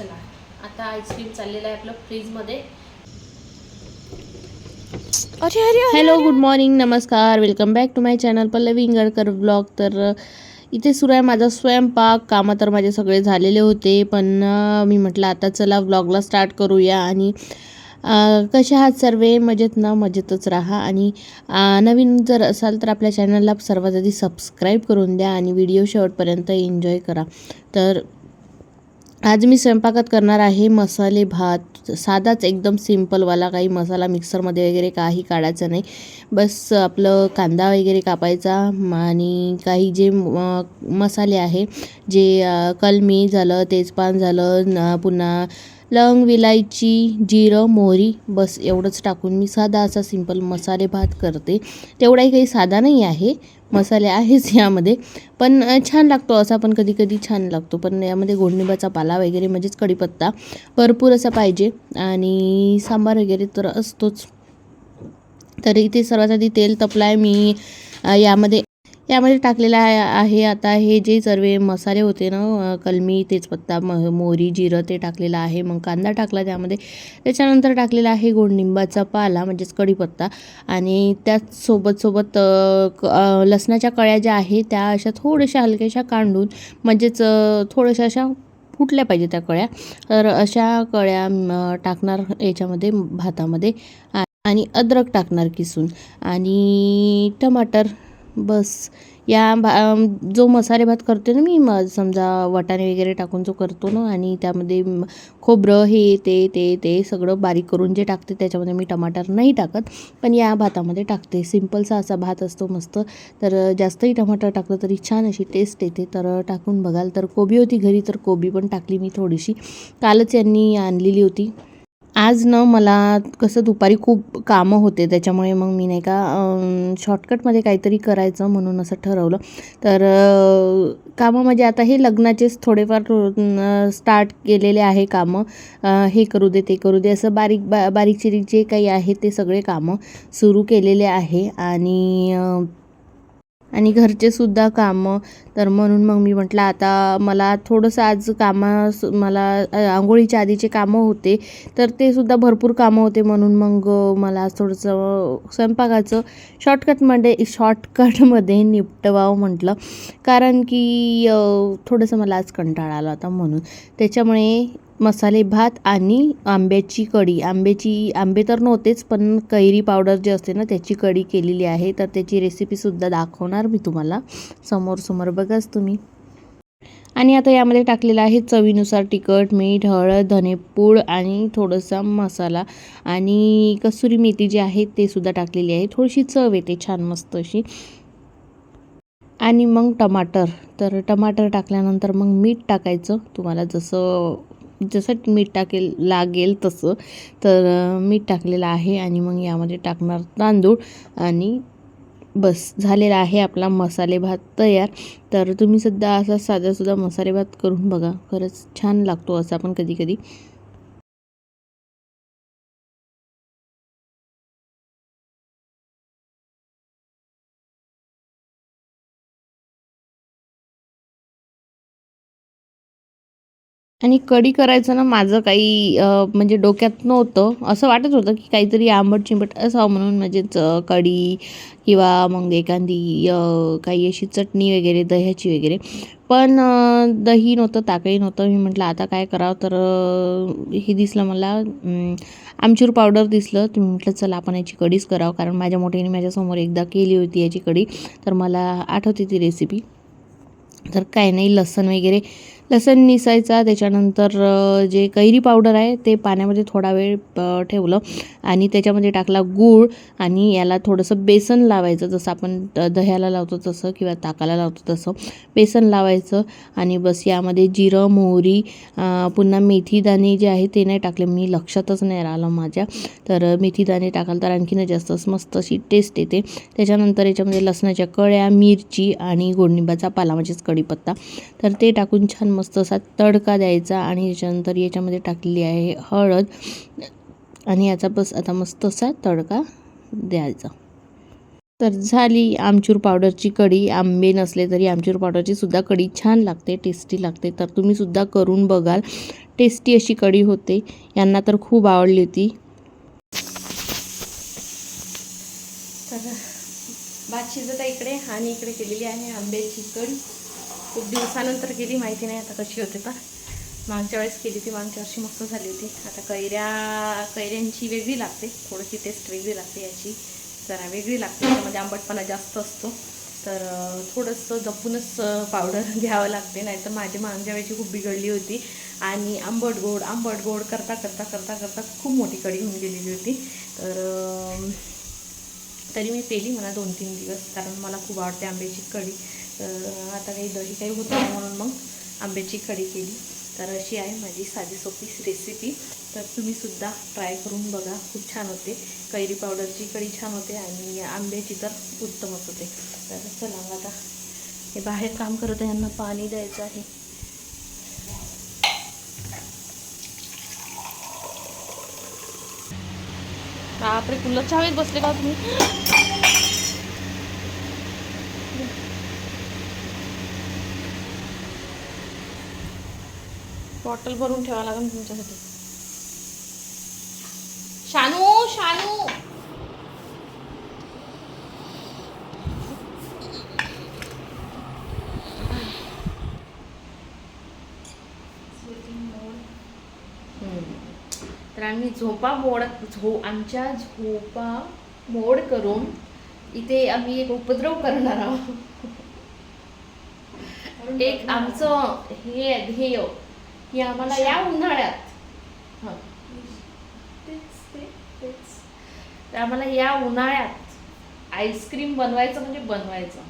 चला आता आईस्क्रीम चाललेलं आहे आपलं फ्रीजमध्ये अरे अरे हॅलो गुड मॉर्निंग नमस्कार. Welcome back to my channel Pallavi Ingalkar blog तर इथे सुरू आहे माझा स्वयंपाक. कामं तर माझे सगळे झालेले होते पण मी म्हटलं आता चला ब्लॉगला स्टार्ट करूया. आणि कसे आहात सर्वे? मजेत ना? मजेतच राहा. आणि नवीन जर असाल तर आपल्या चॅनलला सर्वात आधी सबस्क्राईब करून द्या आणि व्हिडिओ शेवटपर्यंत एन्जॉय करा. तर आज मी स्वयंपाकात करणार आहे मसाले भात. साधाच एकदम सिम्पलवाला काही मसाला मिक्सरमध्ये वगैरे काही काढायचं नाही. बस आपलं कांदा वगैरे कापायचा आणि काही जे मसाले आहे जे कलमी झालं तेजपान झालं पुन्हा लवंग विलायची जिरं मोहरी बस एवढंच टाकून मी साधा असा सिंपल मसाले भात करते. तेवढाही काही साधा नाही आहे. मसाले आहेच यामध्ये. पण छान लागतो. असा पण कधी कधी छान लागतो. पण यामध्ये गोडनिंबाचा पाला वगैरे म्हणजेच कढीपत्ता भरपूर असा पाहिजे. आणि सांबार वगैरे तर असतोच. तर इथे सर्वात आधी तेल तपलाय मी. यामध्ये यामध्ये टाकलेलं आहे आहे आता हे जे सर्व मसाले होते ना कलमी तेजपत्ता म मोहरी जिरं ते टाकलेलं आहे मग कांदा टाकला त्यामध्ये. त्याच्यानंतर टाकलेला आहे गोडनिंबाचा पाला म्हणजेच कढीपत्ता. आणि त्याचसोबत सोबत क- लसणाच्या कळ्या ज्या आहे त्या अशा थोड्याशा हलक्याशा कांडून म्हणजेच थोड्याशा अशा फुटल्या पाहिजे त्या कळ्या. तर अशा कळ्या टाकणार याच्यामध्ये भातामध्ये. आ- आणि अद्रक टाकणार किसून. आणि टमाटर बस. या भा जो मसाले भात करते ना मी म समजा वाटाणे वगैरे टाकून जो करतो ना आणि त्यामध्ये खोबरं हे ते ते ते सगळं बारीक करून जे टाकते त्याच्यामध्ये मी टमाटर नाही टाकत पण या भातामध्ये टाकते. सिम्पलसा असा भात असतो मस्त. तर जास्तही टमाटर टाकलं तरी छान अशी टेस्ट येते. तर टाकून बघाल तर कोबी होती घरी तर कोबी पण टाकली मी थोडीशी. कालच यांनी आणलेली होती. आज ना मला कसं दुपारी खूप कामं होते त्याच्यामुळे मग मी नाही का शॉर्टकटमध्ये काहीतरी करायचं म्हणून असं ठरवलं. तर कामं म्हणजे आता हे लग्नाचेच थोडेफार स्टार्ट केलेले आहे कामं. हे करू दे ते करू दे असं बारीक बा बारीक चिरीक जे काही आहे ते सगळे कामं सुरू केलेले आहे. आणि आणि घरचेसुद्धा कामं. तर म्हणून मग मी म्हटलं आता मला थोडंसं आज कामास मला आंघोळीच्या आधीचे कामं होते. तर ते सुद्धा भरपूर कामं होते म्हणून मग मला थोडंसं स्वयंपाकाचं शॉर्टकटमध्ये शॉर्टकटमध्ये निपटवावं म्हटलं. कारण की थोडंसं मला आज कंटाळा आला होता म्हणून. त्याच्यामुळे मसाले भात आणि आंब्याची कढी. आंब्याची आंबे तर नव्हतेच पण कैरी पावडर जे असते ना त्याची कढी केलेली आहे. तर त्याची रेसिपीसुद्धा दाखवणार मी तुम्हाला. समोर समोर बघाच तुम्ही. आणि आता यामध्ये टाकलेलं आहे चवीनुसार तिखट मीठ हळद धनेपूड आणि थोडासा मसाला आणि कसुरी मेथी जी आहे ते सुद्धा टाकलेली आहे. थोडीशी चव येते छान मस्त अशी. आणि मग टमाटर. तर टमाटर टाकल्यानंतर मग मीठ टाकायचं. तुम्हाला जसं जसं मीठ टाकेल लागेल तसं तर मीठ टाकलेलं आहे आणि मग यामध्ये टाकणार तांदूळ आणि बस झालेला आहे आपला मसाले भात तयार. तर तुम्ही सुद्धा असा साधासुद्धा मसाले भात करून बघा खरंच छान लागतो असा पण कधी कधी आणि कढी करायचं ना माझं काही म्हणजे डोक्यात नव्हतं. असं वाटत होतं की काहीतरी आंबट चिंबट असावं म्हणून म्हणजेच कढी किंवा मग एखादी काही अशी चटणी वगैरे दह्याची वगैरे. पण दही नव्हतं ताकही नव्हतं. मी म्हटलं आता काय करावं? तर हे दिसलं मला आमचूर पावडर दिसलं. तर मी म्हटलं चला आपण याची कढीच करावं. कारण माझ्या मोठ्याने माझ्यासमोर एकदा केली होती याची कढी. तर मला आठवते ती रेसिपी तर काय नाही लसण वगैरे लसण निसायचा त्याच्यानंतर जे कैरी पावडर आहे ते पाण्यामध्ये थोडा वेळ ठेवलं आणि त्याच्यामध्ये टाकला गूळ आणि याला थोडंसं बेसन लावायचं जसं आपण दह्याला लावतो तसं किंवा ताकाला लावतो तसं. बेसन लावायचं आणि बस यामध्ये जिरं मोहरी पुन्हा मेथी दाणे जे आहे ते नाही टाकले. मी लक्षातच नाही राहिलं माझ्या. तर मेथी दाणे टाकाल तर आणखीन जास्तच मस्त अशी टेस्ट येते. त्याच्यानंतर याच्यामध्ये लसणाच्या कळ्या मिरची आणि गोडनिंबाचा पाला म्हणजेच कढीपत्ता. तर ते टाकून छान मस्त असा तडका द्यायचा आणि याच्यानंतर याच्यामध्ये टाकलेली आहे हळद. आणि याचा बस आता मस्त असा तडका द्यायचा. तर झाली आमचूर पावडरची कढी. आंबे नसले तरी आमचूर पावडरची सुद्धा कढी छान लागते टेस्टी लागते. तर तुम्ही सुद्धा करून बघाल. टेस्टी अशी कढी होते. यांना तर खूप आवडली होती. तर भात शिजत आहे इकडे आणि इकडे केलेली आहे आंब्याची कढी. खूप दिवसानंतर केली माहिती नाही आता कशी होते तर मागच्या वेळेस केली ती मागच्या वर्षी मस्त झाली होती. आता कैऱ्या कैऱ्यांची वेगळी लागते. थोडीशी टेस्ट वेगळी लागते याची. जरा वेगळी लागते. त्यामध्ये आंबटपणा जास्त असतो. तर थोडंसं जपूनच पावडर घ्यावं लागते. नाही तर माझी मागच्या वेळेची खूप बिघडली होती. आणि आंबट गोड आंबट गोड करता करता करता करता खूप मोठी कढी होऊन गेलेली होती. तर तरी मी पेली मला दोन तीन दिवस. कारण मला खूप आवडते आंब्याची कढी. तर आता काही दही काही होतं नाही म्हणून मग आंब्याची कढी केली. तर अशी आहे माझी साधी सोपी रेसिपी तर तुम्हीसुद्धा ट्राय करून बघा. खूप छान होते. कैरी पावडरची कढी छान होते आणि आंब्याची तर उत्तमच होते. तर चला मग आता हे बाहेर काम करत आहे. यांना पाणी द्यायचं आहे. बापरे कुल्लरच्या हवेत बसले का तुम्ही? बॉटल भरून ठेवा लागेल तुमच्यासाठी. शानू शानू. तर आम्ही झोपा मोड झो आमच्या झोपा मोड करून इथे आम्ही एक उपद्रव करणार आहोत. एक आमचं हे ध्येय. की आम्हाला या उन्हाळ्यात. हं. तर आम्हाला या उन्हाळ्यात आईस्क्रीम बनवायचं म्हणजे बनवायचं.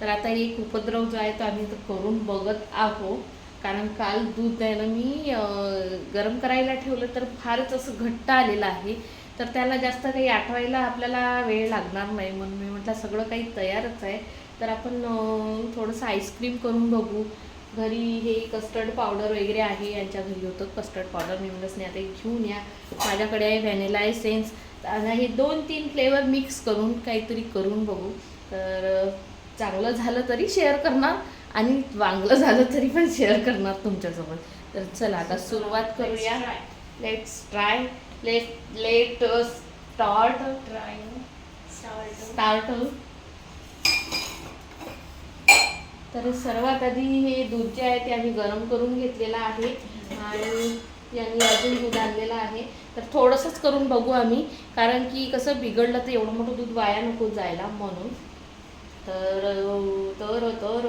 तर आता एक उपद्रव जो आहे तो आम्ही तो करून बघत आहोत. कारण काल दूध आहे ना मी गरम करायला ठेवलं तर फारच असं घट्ट आलेलं आहे. तर त्याला जास्त काही आठवायला आपल्याला वेळ लागणार नाही म्हणून मी म्हटलं सगळं काही तयारच आहे. तर आपण थोडंसं आईस्क्रीम करून बघू. घरी हे कस्टर्ड पावडर वगैरे आहे यांच्या घरी होतं कस्टर्ड पावडर मी नाही आता घेऊन या. माझ्याकडे आहे व्हॅनिला एसेन्स हे दोन तीन फ्लेवर मिक्स करून काहीतरी करून बघू. तर चांगलं झालं तरी शेअर करणार आणि वांगलं झालं तरी पण शेअर करणार तुमच्यासोबत. तर चला आता सुरुवात करूया. Let's try let let start try start तर सर्वात आधी हे दूध जे आहे ते आम्ही गरम करून घेतलेलं आहे आणि यांनी अजून दूध आणलेलं आहे. तर थोडंसंच करून बघू आम्ही कारण की कसं बिघडलं तर एवढं मोठं दूध वाया नको जायला म्हणून. तर तर तर.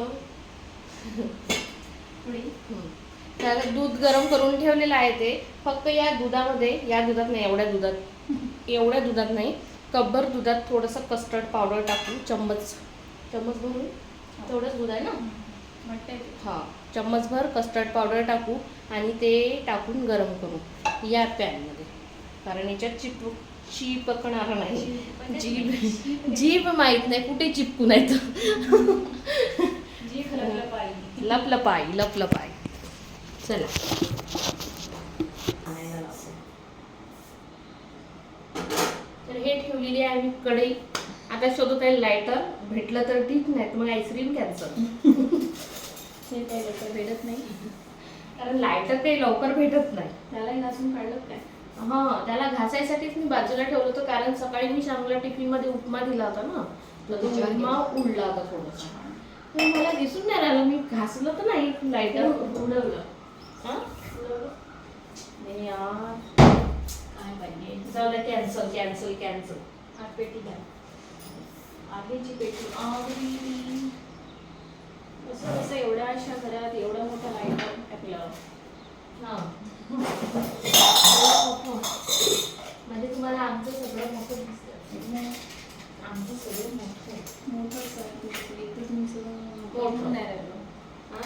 तर दूध गरम करून ठेवलेलं आहे ते. फक्त या दुधामध्ये या दुधात नाही एवढ्या दुधात. एवढ्या दुधात नाही. कब्बर दुधात थोडंसं कस्टर्ड पावडर टाकू चम्मच. चम्मच भरून. तेवढंच दूध आहे ना. हां. चम्मचभर कस्टर्ड पावडर टाकू आणि ते टाकून गरम करू या पॅनमध्ये कारण याच्यात चिप चिपकणार नाही. जीभ जीभ माहीत नाही कुठे चिपकू नाही पाहिजे लपलपाई. लपलपाई चला. तर हे ठेवलेली आहे मी कढई. आता शोधत आहे लायटर भेटलं तर ठीक नाही मग आईस्क्रीम कॅन्सल हे काही लवकर भेटत नाही? कारण लायटर काही लवकर भेटत नाही. त्यालाही नसून काढलं काय हा त्याला घासायसाठीच मी बाजूला ठेवलं होतं कारण सकाळी मी शामला टिफिनमध्ये उपमा दिला होता ना. तर तो उपमा उडला होता थोडासा. तर मला दिसून नाही राहिलं मी घासलं तर नाही लायटर उडवलं. हा? नाही यार. काय पाहिजे? जाऊ द्या कॅन्सल कॅन्सल कॅन्सल आठ पेटी द्या आधीची पेटी. आवडी असं कसं एवढ्या अशा घरात एवढा मोठा लाइट टाकलं. हा. म्हणजे तुम्हाला आमचं सगळं मोठं दिसतं आमचं सगळं मोठं तर तुम्ही सगळं मोठं. मोठं. नाही राहिलं हा?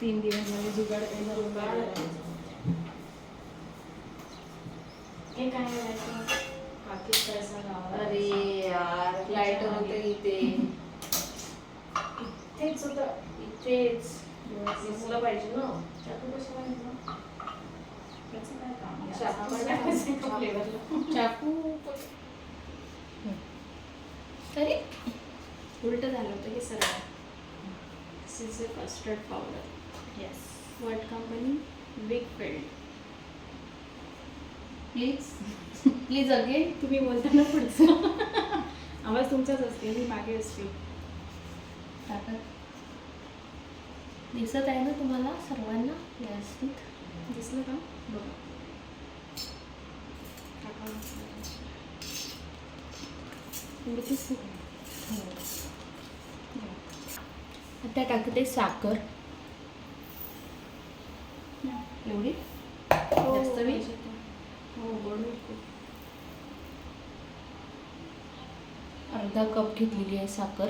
तीन दिवस झाले जुगाड काही जुगाड हे काय करायचं पाकिट पैसा लावा अरे यार. लायटर होते इथे तेच होतं. इथेच. दिसलं पाहिजे ना. चाकू ला. चाकू. तरी उलट झालं होतं हे सरळ. This is a custard powder yes what company big field please please again तुम्ही बोलताना पुढचं. आवाज तुमचाच असते मी मागे असते. दिसत आहे ना तुम्हाला सर्वांना? व्यवस्थित. दिसलं का? बघा. उडतीच नाही. आता टाकते साखर. एवढी? हो, जास्त मी? तर. हो गोड होईल खूप. अर्धा कप घेतलेली आहे साखर.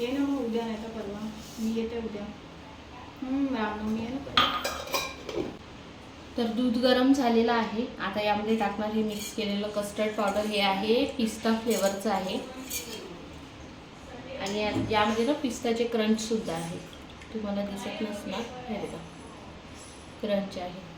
ये ना मग उद्या नाही तर परवा. मी येते उद्या. रामनवमी आहे ना परवा. तर दूध गरम झालेलं आहे. आता यामध्ये टाकणार हे मिक्स केलेलं कस्टर्ड पावडर हे आहे पिस्ता फ्लेवरचं आहे. आणि यामध्ये ना पिस्ताचे क्रंच सुद्धा आहे. तुम्हाला दिसत नसणार. हे बघा. क्रंच आहे.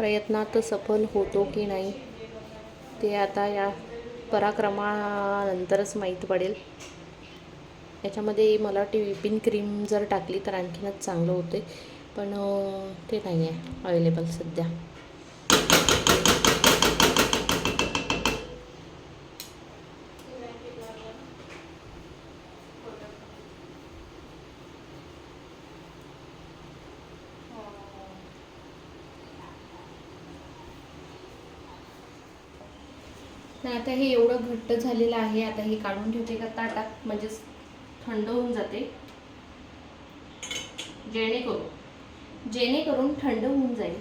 प्रयत्नात सफल होतो की नाही ते आता या पराक्रमानंतरच माहीत पडेल. याच्यामध्ये मला वाटते विपिन क्रीम जर टाकली तर आणखीनच चांगलं होते पण ते नाही आहे अवेलेबल सध्या. तर आता हे एवढं घट्ट झालेलं आहे आता हे काढून ठेवते का ताटात म्हणजेच थंड होऊन जाते. जेणेकरून जेणेकरून थंड होऊन जाईल.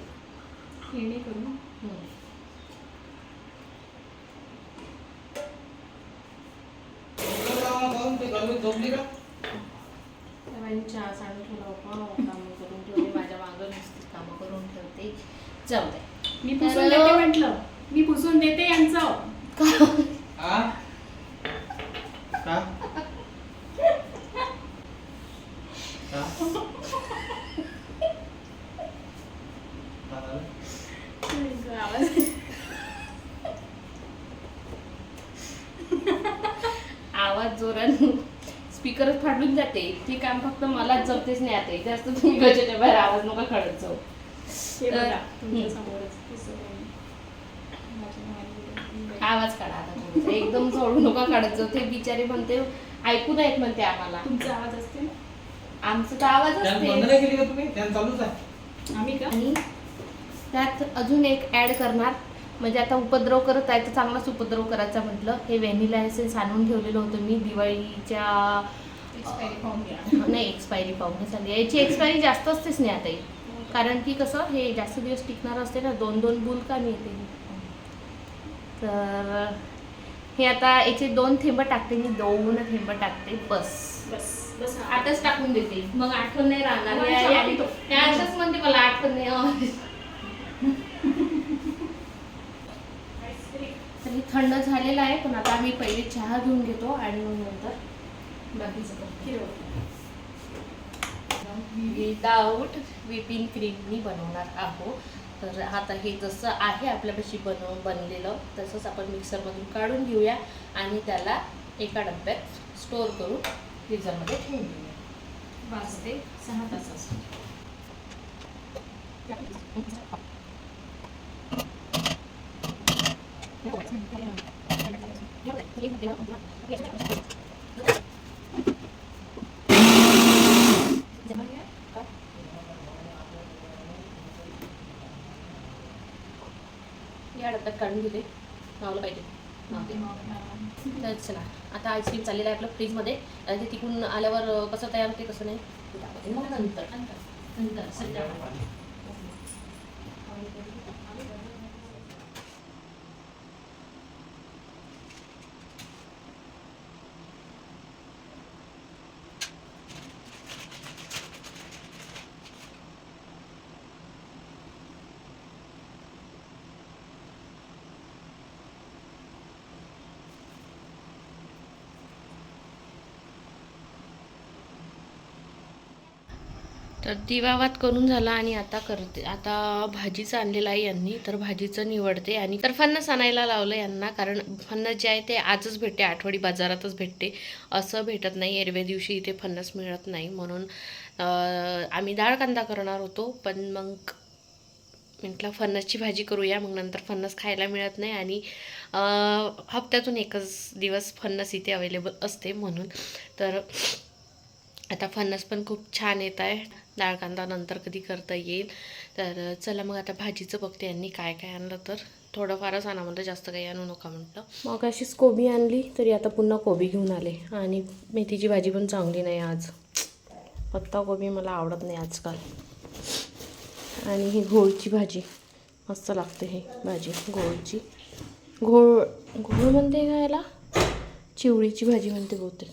त्यामुळे चहा सांडून ठेवला कामं करून ठेवले माझ्या मागं नुसती कामं करून ठेवते. जाऊ दे. मी पुसून देते म्हटलं. मी पुसून देते यांचं? आवाज आवाज जोरात. स्पीकरच फाटून जाते. ते काम फक्त मलाच जमतेच नाही आता. जास्त तुम्ही गजेच्या बाहेर आवाज नका काढत जाऊ हे बघा तर- तुमच्या समोरच दिसत आहे. माझ्या मागे. आवाज काढा आता. एकदम जोडू नका काढत जाऊ. ते बिचारे म्हणते ऐकू नाहीत म्हणते आम्हाला. तुमचा आवाज असते ना? आमचं तर आवाज बंद असते नाही केली का तुम्ही? फॅन चालूच आहे. आम्ही का? आणि त्यात अजून एक ऍड करणार. म्हणजे आता उपद्रव करत आहे तर चांगलाच उपद्रव करायचा म्हटलं. हे व्हॅनिला एसेन्स आणून ठेवलेलं होतं मी दिवाळीच्या Expiry पाहून घ्या. नाही एक्सपायरी पाहून झाली याची एक्सपायरी जास्त असतेच नाही आता. ही. कारण की कसं हे जास्त दिवस टिकणार असते ना. दोन दोन बुल का मिळते तर हे आता याचे दोन थेंब टाकते मी दोन थेंब टाकते बस. बस बस. आताच टाकून देते. मग आठवण नाही राहणार. अशाच म्हणते मला आठवण नाही. तर हे थंड झालेलं आहे पण आता आम्ही पहिले चहा घेऊन घेतो आणि मग नंतर बाकीचं. विदाऊट विपिंग क्रीमनी बनवणार आहोत. तर आता हे जसं आहे आपल्यापाशी बनव बनलेलं तसंच आपण मिक्सरमधून काढून घेऊया आणि त्याला एका डब्यात स्टोअर करून फ्रीझरमध्ये ठेवून देऊया. पाच ते सहा तास डब्यात काढून घेते. मावलं पाहिजे. तर चला आता आईस्क्रीम चाललेलं आहे आपलं फ्रीजमध्ये आणि ते तिकून आल्यावर कसं तयार होते कसं नाही. मग नंतर. नंतर. तर दिवावात करून झाला आणि आता करते आता भाजीचं आणलेलं आहे यांनी तर भाजीचं निवडते आणि तर फणस आणायला लावलं यांना कारण फणस जे आहे ते आजच भेटते आठवडी बाजारातच भेटते. असं भेटत नाही एरव्या दिवशी इथे फणस मिळत नाही म्हणून आम्ही डाळ कांदा करणार होतो पण मग म्हटलं फणसची भाजी करूया मग नंतर फणस खायला मिळत नाही आणि हप्त्यातून एकच दिवस फणस इथे अवेलेबल असते म्हणून. तर आता फणस पण खूप छान येत आहे. डाळ कांदा नंतर कधी करता येईल. तर चला मग आता भाजीचं बघते यांनी काय काय आणलं तर. थोडंफारच आणा म्हणलं जास्त काही आणू नका म्हटलं. मग अशीच कोबी आणली तरी आता पुन्हा कोबी घेऊन आले. आणि मेथीची भाजी पण चांगली नाही आज. पत्ता कोबी मला आवडत नाही आजकाल. आणि ही घोळची भाजी. मस्त लागते हे भाजी घोळची. घोळ घोळ म्हणते का याला? चिवळीची भाजी म्हणते बहुतेक.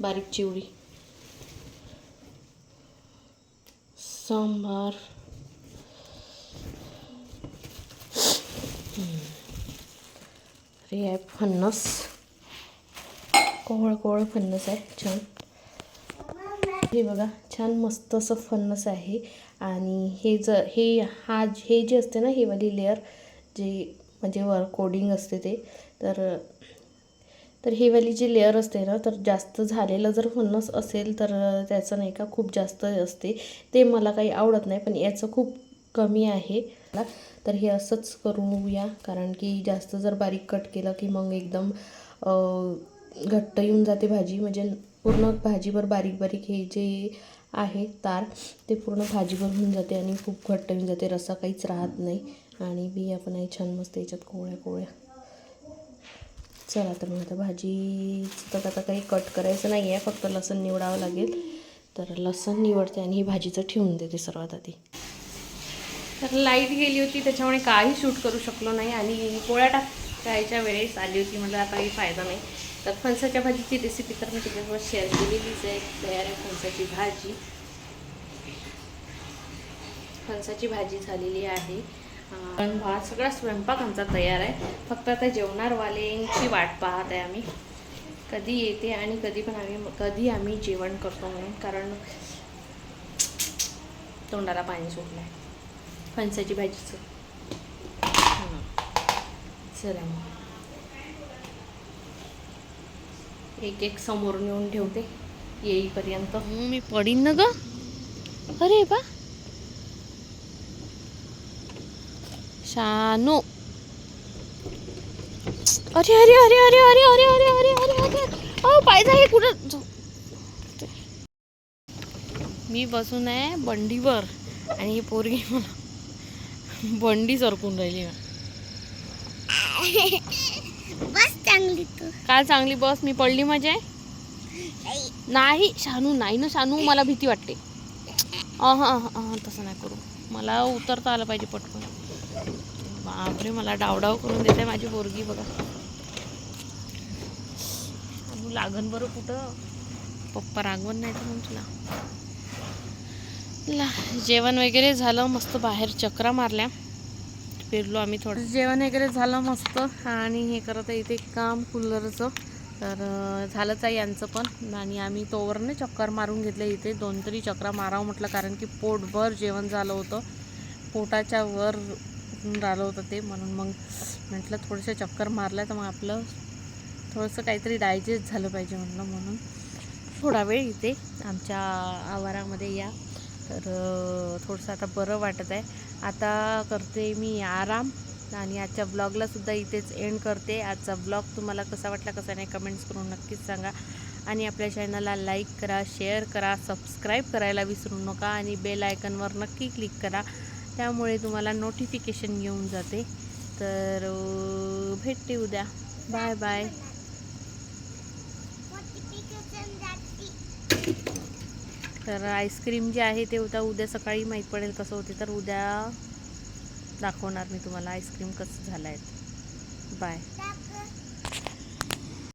बारीक चिवळी सांबार हे आहे फणस कोवळ कोवळ फणस आहे. छान. हे बघा छान मस्त असं फणस आहे. आणि हे ज हे हा हे जे असते ना हे वाली लेअर जे म्हणजे वर कोडिंग असते ते तर तर ही वाली जी लेअर असते ना तर जास्त झालेलं जर फणस असेल तर त्याचं नाही का खूप जास्त असते. ते मला काही आवडत नाही पण याचं खूप कमी आहे. तर हे असंच करून बघूया कारण की जास्त जर बारीक कट केलं की मग एकदम घट्ट येऊन जाते भाजी. म्हणजे पूर्ण भाजीवर बारीक बारीक हे जे आहे तार ते पूर्ण भाजीवर होऊन जाते आणि खूप घट्ट येऊन जाते रसा काहीच राहत नाही. आणि बिया पण आहे छान मस्त याच्यात कोवळ्या कोवळ्या. चला तर मग आता भाजी तर आता काही कट करायचं नाही आहे फक्त लसण निवडावं लागेल. तर लसण निवडते आणि ही भाजीचं ठेवून देते सर्वात आधी. तर लाइट गेली होती त्याच्यामुळे काही शूट करू शकलो नाही आणि पोळ्या टाकायच्या वेळेस आली होती म्हटलं काही फायदा नाही. तर फणसाच्या भाजीची रेसिपी तर मी त्याच्यासोबत शेअर केलेलीच आहे तयार आहे फणसाची भाजी. फणसाची भाजी झालेली आहे. पण भात सगळा स्वयंपाक आमचा तयार आहे. फक्त आता जेवणारवाल्यांची वाट पाहत आहे आम्ही. कधी येते आणि कधी पण आम्ही कधी आम्ही जेवण करतो म्हणून कारण तोंडाला पाणी सुटलं आहे फणसाची भाजीचं. चला मग. एक एक समोर नेऊन ठेवते येईपर्यंत. मी पडीन ना ग? अरे बा. शानू. अरे अरे अरे अरे अरे अरे अरे अरे अरे अरे. अहो पायदा हे कुठं. मी बसून आहे बंडीवर आणि ही पोरगी मला बंडी सरकून राहिली बस चांगली काय चांगली बस? मी पडली माझे नाही शानू नाही ना शानू मला भीती वाटते. अह तसं नाही करू. मला उतरता आलं पाहिजे पटकन. बापरे मला डावडाव करून देते माझी पोरगी बघा. लागन बरं कुठं? पप्पा रागवण नाही तर मग तुला जेवण वगैरे झालं मस्त बाहेर चक्रा मारल्या. फिरलो आम्ही थोडं. जेवण वगैरे झालं मस्त आणि हे करत आहे इथे काम कूलरचं. तर झालंच आहे यांचं पण. आणि आम्ही तोवरने चक्कर मारून घेतले इथे. दोन तरी चक्रा मारावं म्हटलं कारण की पोटभर जेवण झालं होतं. पोटाच्या वर राहिलं होतं ते म्हणून मग म्हटलं थोडंसं चक्कर मारलं तर मग आपलं थोडंसं काहीतरी डायजेस्ट झालं पाहिजे म्हटलं म्हणून. थोडा वेळ इथे आमच्या आवारामध्ये या. तर थोडंसं आता बरं वाटत आहे. आता करते मी आराम आणि आजच्या ब्लॉगला सुद्धा इथेच एंड करते. आजचा ब्लॉग तुम्हाला कसा वाटला कसा नाही कमेंट्स करून नक्कीच सांगा. आणि आपल्या चॅनलला लाईक करा शेअर करा सबस्क्राईब करायला विसरू नका आणि बेल आयकनवर नक्की क्लिक करा. त्यामुळे तुम्हाला नोटिफिकेशन येऊन जाते. तर भेटते उद्या. बाय बाय तर आईस्क्रीम जे आहे ते उद्या उद्या सकाळी माहीत पडेल कसं होते. तर उद्या दाखवणार मी तुम्हाला आईस्क्रीम कसं झालं आहे बाय